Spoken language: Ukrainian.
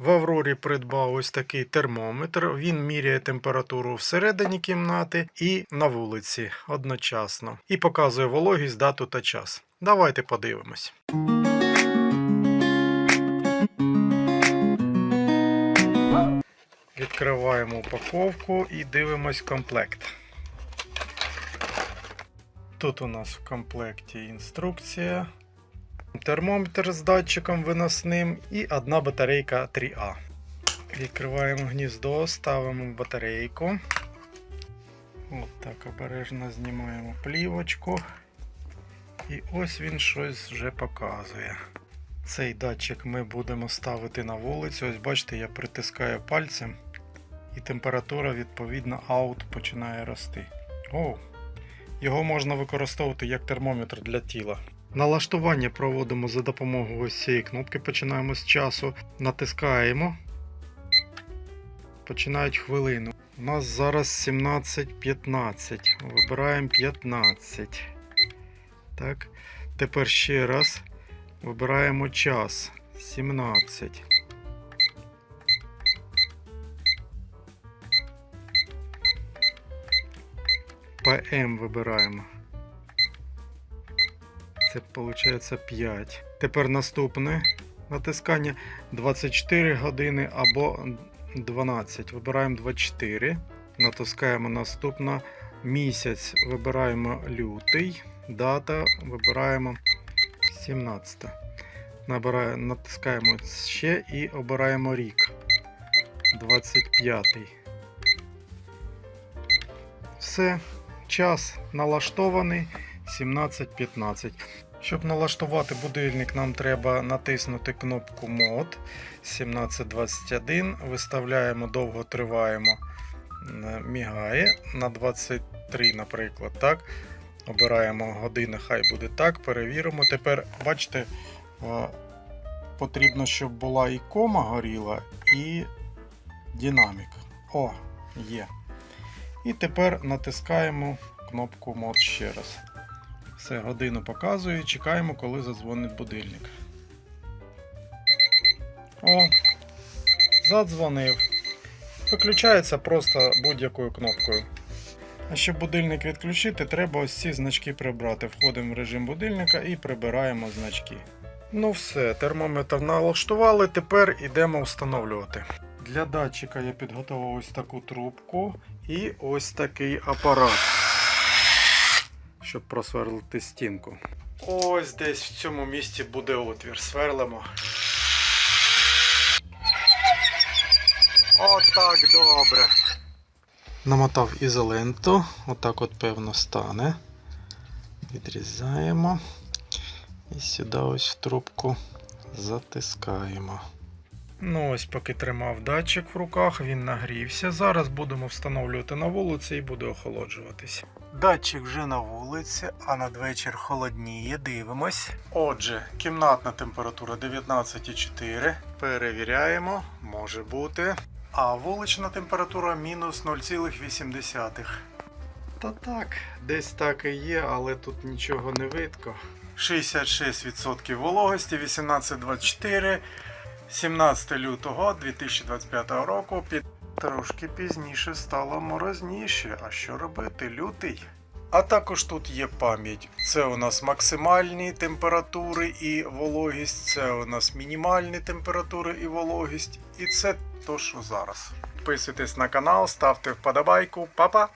В Аврорі придбав ось такий термометр. Він міряє температуру всередині кімнати і на вулиці одночасно. І показує вологість, дату та час. Давайте подивимось. Відкриваємо упаковку і дивимось комплект. Тут у нас в комплекті інструкція, термометр з датчиком виносним і одна батарейка 3А. Відкриваємо гніздо, ставимо батарейку. От так обережно знімаємо плівочку. І ось він щось вже показує. Цей датчик ми будемо ставити на вулицю. Ось бачите, я притискаю пальцем, і температура відповідно аут починає рости. О, його можна використовувати як термометр для тіла. Налаштування проводимо за допомогою цієї кнопки. Починаємо з часу. Натискаємо. Починають хвилину. У нас зараз 17.15. Вибираємо 15. Так. Тепер ще раз. Вибираємо час 17. ПМ вибираємо. Це виходить 5. Тепер наступне натискання 24 години або 12. Вибираємо 24. Натискаємо наступне місяць. Вибираємо лютий. Дата вибираємо 17. Набирає, натискаємо ще і обираємо рік. 25. Все. Час налаштований 17.15. Щоб налаштувати будильник, нам треба натиснути кнопку мод 1721. Виставляємо довго триваємо. е, Мігає на 23, наприклад. так. Обираємо години, хай буде так. Перевіримо. Тепер, бачите, е, потрібно, щоб була і кома горіла, і динамік. О, є. І тепер натискаємо кнопку мод ще раз. Все, годину показує, чекаємо, коли задзвонить будильник. О, задзвонив. Виключається просто будь-якою кнопкою. А щоб будильник відключити, треба ось ці значки прибрати. Входимо в режим будильника і прибираємо значки. Ну все, термометр налаштували, тепер йдемо встановлювати. Для датчика я підготував ось таку трубку і ось такий апарат, щоб просверлити стінку. Ось десь в цьому місці буде отвір. Сверлимо. Отак добре. Намотав ізоленту, отак от певно стане. Відрізаємо і сюди ось в трубку затискаємо. Ну, ось поки тримав датчик в руках, він нагрівся. Зараз будемо встановлювати на вулиці і буде охолоджуватись. Датчик вже на вулиці, а надвечір холодніє. Дивимось. Отже, кімнатна температура 19,4. Перевіряємо, може бути. А вулична температура мінус 0,8. Та так, десь так і є, але тут нічого не видко. 66% вологості, 18,24. 17 лютого 2025 року під трошки пізніше стало морозніше. А що робити? Лютий. А також тут є пам'ять. Це у нас максимальні температури і вологість, це у нас мінімальні температури і вологість. І це то, що зараз. Підписуйтесь на канал, ставте вподобайку, Па-па!